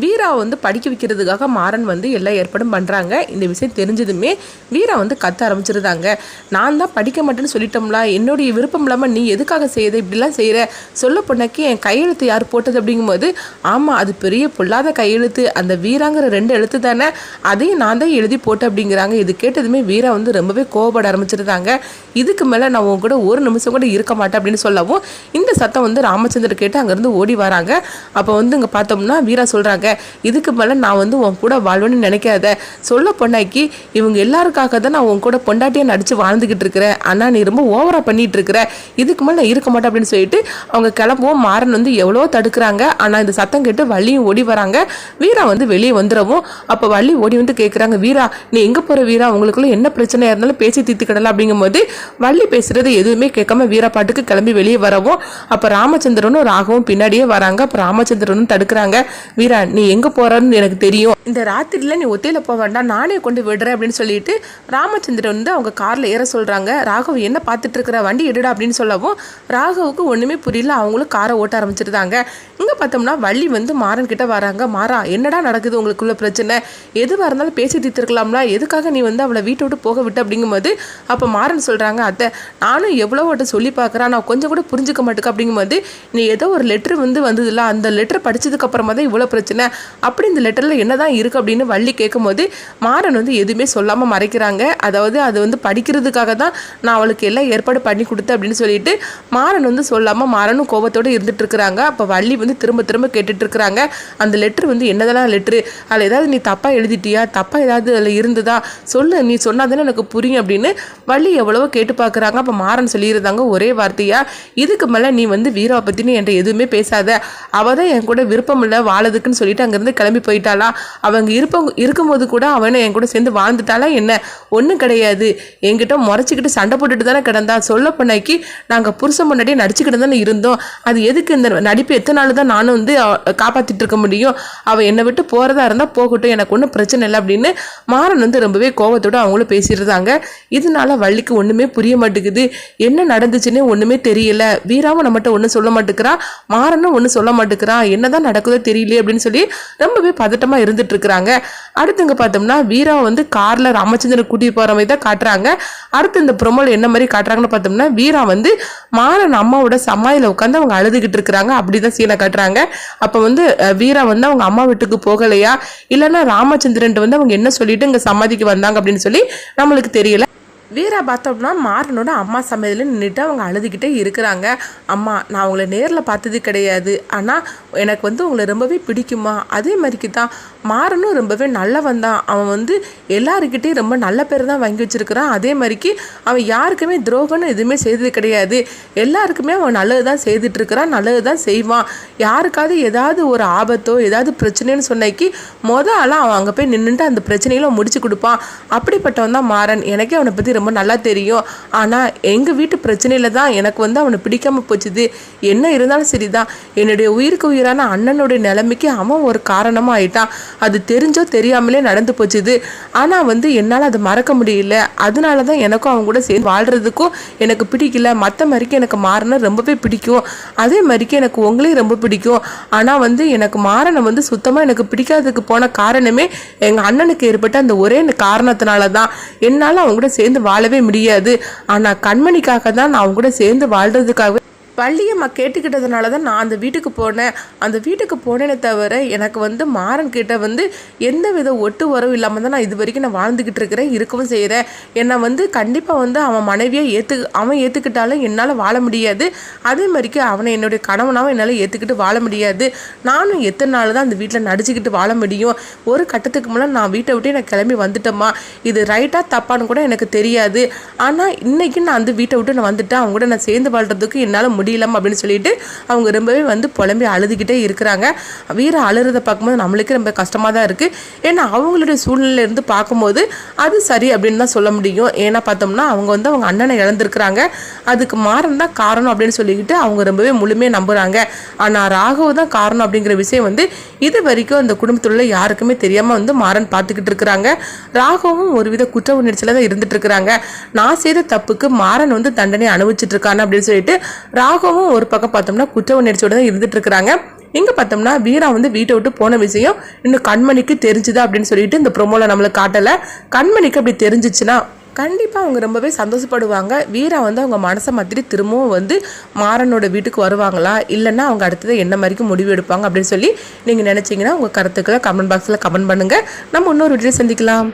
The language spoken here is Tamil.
வீரா வந்து படிக்க வைக்கிறதுக்காக மாறன் வந்து எல்லா ஏற்பாடும் பண்ணுறாங்க இந்த விஷயம் தெரிஞ்சதுமே வீரா வந்து கத்த ஆரம்பிச்சிருந்தாங்க. நான் தான் படிக்க மாட்டேன்னு சொல்லிட்டோம்ல என்னுடைய விருப்பம் இல்லாமல் நீ எதுக்காக செய்யுது இப்படிலாம் செய்கிற சொல்ல பொண்ணாக்கி என் கையெழுத்து யார் போட்டது அப்படிங்கும்போது ஆமாம் அது பெரிய பொல்லாத கையெழுத்து. அந்த வீராங்கிற ரெண்டு எழுத்து தானே அதையும் நான் தான் எழுதி போட்டேன் அப்படிங்கிறாங்க. இது கேட்டதுமே வீரா வந்து ரொம்பவே கோவப்பட ஆரம்பிச்சிருந்தாங்க. இதுக்கு மேலே நான் உன் கூட ஒரு நிமிஷம் கூட இருக்க மாட்டேன் அப்படின்னு சொல்லவும் இந்த சத்தம் வந்து ராமச்சந்திரன் கேட்டு அங்கேருந்து ஓடி வராங்க. அப்போ வந்து இங்கே பார்த்தோம்னா வீரா சொல்கிறாங்க இதுக்கு மேலே நான் வந்து உன் கூட வாழ்வேன்னு நினைக்காத. சொல்ல பொண்ணாக்கி இவங்க எல்லாருக்காக தான் நான் உன் கூட பொண்டாட்டியாக நடித்து வாழ்ந்துக்கிட்டு இருக்கிறேன். ஆனால் நீ ரொம்ப ஓவராக பண்ணிட்டு இருக்கிற. இதுக்கு மேலே நான் இருக்க மாட்டேன் அப்படின்னு சொல்லிட்டு அவங்க கிளம்பவும் மாறன் வந்து எவ்வளோ தடுக்கிறாங்க. ஆனால் இந்த சத்தம் கேட்டு வள்ளியும் ஓடி வராங்க. வீரா வந்து வெளியே வந்துடவும். அப்போ வள்ளி ஓடி வந்து கேட்குறாங்க வீரா நீ எங்கே போகிற வீரா? உங்களுக்குள்ள என்ன பிரச்சனையாக இருந்தாலும் பேசி தீர்த்துக்கிடலாம் அப்படிங்கும்போது வள்ளி பேசுகிறது எதுவுமே கேட்காம வீரா பாட்டுக்கு கிளம்பி வெளியே வரவும். அப்போ ராமச்சந்திரனும் ராகவும் பின்னாடியே வராங்க. அப்போ ராமச்சந்திரனும் தடுக்கிறாங்க. வீரா நீ எங்கே போகிறன்னு எனக்கு தெரியும். இந்த ராத்திரியில் நீ ஒத்தையில் போக வேண்டாம் நானே கொண்டு விடுறேன் அப்படின்னு சொல்லிட்டு ராமச்சந்திரன் வந்து அவங்க காரில் ஏற சொல்கிறாங்க ராகவ் என்ன பார்த்துட்டு இருக்கிற? வண்டி எடுடா அப்படின்னு சொல்லவும் ராகவுக்கு ஒன்றுமே புரியல. அவங்களும் காரை ஓட்ட ஆரம்பிச்சிருந்தாங்க. இங்கே பார்த்தோம்னா வள்ளி வந்து மாறன் கிட்ட வராங்க. மாறா என்னடா நடக்குது உங்களுக்குள்ள பிரச்சனை? எதுவாக இருந்தாலும் பேசி தீர்த்துருக்கலாம்ல? எதுக்காக நீ வந்து அவளை வீட்டை விட்டு போக விட்டு? அப்படிங்கும்போது அப்போ மாறன் சொல்கிறாங்க அத்தை நானும் எவ்வளோ வட்ட சொல்லி பார்க்குறேன். நான் கொஞ்சம் கூட புரிஞ்சுக்க மாட்டேங்க அப்படிங்கும்போது நீ ஏதோ ஒரு லெட்ரு வந்து வந்ததில்ல அந்த லெட்டர் படித்ததுக்கப்புறமா தான் இவ்வளோ பிரச்சனை. அப்படி இந்த லெட்டரில் என்ன தான் இருக்குது அப்படின்னு வள்ளி கேட்கும்போது மாறன் வந்து எதுவுமே சொல்லாமல் மறைக்கிறாங்க. அதாவது அது வந்து படிக்கிறதுக்காக தான் நான் அவளுக்கு எல்லாம் ஏற்பாடு பண்ணி கொடுத்தேன் அப்படின்னு சொல்லிட்டு மாறன் வந்து சொல்லாமல் மாறனும் கோபத்தோடு இருந்துட்டு இருக்கிறாங்க. அப்போ வள்ளி வந்து திரும்ப திரும்ப கேட்டுட்டு இருக்கிறாங்க. அந்த லெட்ரு வந்து என்னதெல்லாம் லெட்ரு அதில் ஏதாவது நீ தப்பாக எழுதிட்டியா? தப்பாக ஏதாவது அதில் இருந்ததா? சொல்லு நீ சொன்னாதானே எனக்கு புரியும் அப்படின்னு வள்ளி எவ்வளவோ கேட்டு பார்க்குறாங்க அப்போ மாறன் சொல்லியிருந்தாங்க ஒரே வார்த்தையாக இதுக்கு மேலே நீ வந்து வீராவை பற்றினு என்கிட்ட எதுவுமே பேசாத. அவள் தான் என் கூட விருப்பம் இல்லை வாழதுக்குன்னு சொல்லிட்டு அங்கேருந்து கிளம்பி போயிட்டாளா? அவங்க இருப்பவங்க இருக்கும்போது கூட அவனை என் கூட சேர்ந்து வாழ்ந்துட்டாளா என்ன? ஒன்றும் கிடையாது. என்கிட்ட முறைச்சிக்கிட்டு சண்டை போட்டுட்டு தானே கிடந்தா? சொல்ல பண்ணாக்கி நாங்கள் புருஷன் முன்னாடியே நடிச்சுக்கிட்டு தானே இருந்தோம். அது எதுக்கு இந்த நடிப்பு எத்தனை நாள் தான் நானும் வந்து காப்பாற்றிட்டு இருக்க முடியும்? அவள் என்னை விட்டு போகிறதா இருந்தால் போகட்டும். எனக்கு ஒன்றும் பிரச்சனை இல்லை அப்படின்னு மாறன் வந்து ரொம்பவே கோவத்தோட அவங்களும் பேசியிருந்தாங்க இதனால வள்ளிக்கு ஒன்றுமே புரிய மாட்டேங்குது. என்ன நடந்துச்சுன்னே ஒன்றுமே தெரியல. வீராவும் நம்மகிட்ட ஒன்றும் சொல்ல மாட்டேங்கிறா. மாறனும் ஒன்றும் சொல்ல மாட்டேங்கிறான் என்னதான் நடக்குதோ தெரியலையே அப்படின்னு சொல்லி ரொம்பவே பதட்டமா இருந்துட்டு இருக்கிறாங்க அடுத்துங்க பார்த்தோம்னா வீரா வந்து கார்ல ராமச்சந்திரன் கூட்டிட்டு போற மாதிரி தான் காட்டுறாங்க. அடுத்து இந்த ப்ரொமோல என்ன மாதிரி காட்டுறாங்கன்னு பார்த்தோம்னா வீரா வந்து மாறன் அம்மாவோட சமாயில உட்காந்து அவங்க அழுதுகிட்டு இருக்கிறாங்க. அப்படிதான் சீனை காட்டுறாங்க. அப்ப வந்து வீரா வந்து அவங்க அம்மா வீட்டுக்கு போகலையா? இல்லைன்னா ராமச்சந்திரன் வந்து அவங்க என்ன சொல்லிட்டு இங்க சமாதிக்கு வந்தாங்க அப்படின்னு சொல்லி நம்மளுக்கு தெரியல. வீரா பார்த்தோம்னா மாறனோட அம்மா சமையலில் நின்றுட்டு அவங்க அழுதுகிட்டே இருக்கிறாங்க. அம்மா நான் உங்களை நேரில் பார்த்தது கிடையாது. ஆனால் எனக்கு வந்து உங்களை ரொம்பவே பிடிக்குமா? அதே மாதிரிக்கு தான் மாறனும் ரொம்பவே நல்லவன் தான். அவன் வந்து எல்லாருக்கிட்டையும் ரொம்ப நல்ல பேர் தான் வாங்கி வச்சுருக்கிறான். அதே மாதிரிக்கு அவன் யாருக்குமே துரோகம்னு எதுவுமே செய்தது கிடையாது. எல்லாருக்குமே அவன் நல்லது தான் செய்துட்ருக்கிறான் நல்லது தான் செய்வான். யாருக்காவது ஏதாவது ஒரு ஆபத்தோ ஏதாவது பிரச்சனைன்னு சொன்னைக்கு மொதல் ஆளாக அவன் அங்கே போய் நின்றுட்டு அந்த பிரச்சனையில முடிச்சு கொடுப்பான். அப்படிப்பட்டவன் தான் மாறன். எனக்கே அவனை பற்றி ரொம்ப நல்லா தெரியும். ஆனால் எங்கள் வீட்டு பிரச்சனையில தான் எனக்கு வந்து அவனை பிடிக்காம போச்சுது. என்ன இருந்தாலும் சரிதான். என்னுடைய உயிருக்கு உயிரான அண்ணனுடைய நிலைமைக்கு அவன் ஒரு காரணமாக ஆயிட்டான். அது தெரிஞ்சோ தெரியாமலே நடந்து போச்சுது. ஆனால் வந்து என்னால் அதை மறக்க முடியல. அதனால தான் எனக்கும் அவங்க கூட சேர்ந்து வாழ்கிறதுக்கும் எனக்கு பிடிக்கல. மற்ற மாதிரிக்கு எனக்கு மாறினா ரொம்பவே பிடிக்கும். அதே மாதிரிக்கு எனக்கு உங்களையும் ரொம்ப பிடிக்கும். ஆனால் வந்து எனக்கு மாறனை வந்து சுத்தமாக எனக்கு பிடிக்காததுக்கு போன காரணமே எங்கள் அண்ணனுக்கு ஏற்பட்ட அந்த ஒரே காரணத்தினால தான் என்னால் அவங்க கூட சேர்ந்து வாழவே முடியாது. ஆனால் கண்மணிக்காக தான் நான் அவங்க கூட சேர்ந்து வாழ்கிறதுக்காக பள்ளியம்மா கேட்டுக்கிட்டதுனால தான் நான் அந்த வீட்டுக்கு போனேன். அந்த வீட்டுக்கு போனேனே தவிர எனக்கு வந்து மாறன் கிட்ட வந்து எந்த வித ஒட்டு உறவு இல்லாமல் தான் நான் இது வரைக்கும் நான் வாழ்ந்துக்கிட்டு இருக்கிறேன் இருக்கவும் செய்கிறேன் என்னை வந்து கண்டிப்பாக வந்து அவன் மனைவியை ஏற்று அவன் ஏற்றுக்கிட்டாலும் என்னால் வாழ முடியாது. அதே மாதிரிக்கு அவனை என்னுடைய கணவனாகவும் என்னால் ஏற்றுக்கிட்டு வாழ முடியாது. நானும் எத்தனை நாள் தான் அந்த வீட்டில் நடிச்சுக்கிட்டு வாழ முடியும்? ஒரு கட்டத்துக்கு முன்னால் நான் வீட்டை விட்டே நான் கிளம்பி வந்துட்டேம்மா இது ரைட்டாக தப்பான்னு கூட எனக்கு தெரியாது. ஆனால் இன்றைக்கி நான் அந்த வீட்டை விட்டு நான் வந்துட்டேன். அவங்க கூட நான் சேர்ந்து வாழ்கிறதுக்கு என்னால் முடியலம்மா அப்படின்னு சொல்லிட்டு அவங்க ரொம்பவே வந்து புலம்பி அழுதுகிட்டே இருக்கிறாங்க. வீர அழுறதை பார்க்கும்போது நம்மளுக்கே ரொம்ப கஷ்டமாக தான் இருக்குது ஏன்னா அவங்களுடைய சூழ்நிலையில இருந்து பார்க்கும்போது அது சரி அப்படின்னு தான் சொல்ல முடியும். ஏன்னா பார்த்தோம்னா அவங்க வந்து அவங்க அண்ணனை இழந்திருக்கிறாங்க. அதுக்கு மாறன் தான் காரணம் அப்படின்னு சொல்லிக்கிட்டு அவங்க ரொம்பவே முழுமையாக நம்புகிறாங்க ஆனால் ராகவ் தான் காரணம் அப்படிங்கிற விஷயம் வந்து இது வரைக்கும் அந்த குடும்பத்துல யாருக்குமே தெரியாமல் வந்து மாறன் பார்த்துக்கிட்டு இருக்கிறாங்க. ராகவும் ஒருவித குற்ற உணர்ச்சியில் தான் இருந்துட்டு இருக்கிறாங்க. நான் செய்த தப்புக்கு மாறன் வந்து தண்டனை அனுபவிச்சுட்டு இருக்காங்க அப்படின்னு சொல்லிட்டு ராகவும் ஒரு பக்கம் பார்த்தோம்னா குற்ற உணர்ச்சியோட தான் இருந்துட்டு இருக்கிறாங்க. இங்க பார்த்தோம்னா வீரா வந்து வீட்டை விட்டு போன விஷயம் இன்னும் கண்மணிக்கு தெரிஞ்சுது அப்படின்னு சொல்லிட்டு இந்த ப்ரொமோல நம்மளுக்கு காட்டல. கண்மணிக்கு அப்படி தெரிஞ்சிச்சுன்னா கண்டிப்பாக அவங்க ரொம்பவே சந்தோஷப்படுவாங்க. வீரா வந்து அவங்க மனசை மாதிரி திரும்பவும் வந்து மாறனோட வீட்டுக்கு வருவாங்களா? இல்லைன்னா அவங்க அடுத்தது என்ன மாதிரிக்கு முடிவு எடுப்பாங்க அப்படின்னு சொல்லி நீங்கள் நினச்சிங்கன்னா உங்கள் கருத்துக்களை கமெண்ட் பாக்ஸில் கமெண்ட் பண்ணுங்கள் நம்ம இன்னொரு வீடியோ சந்திக்கலாம்.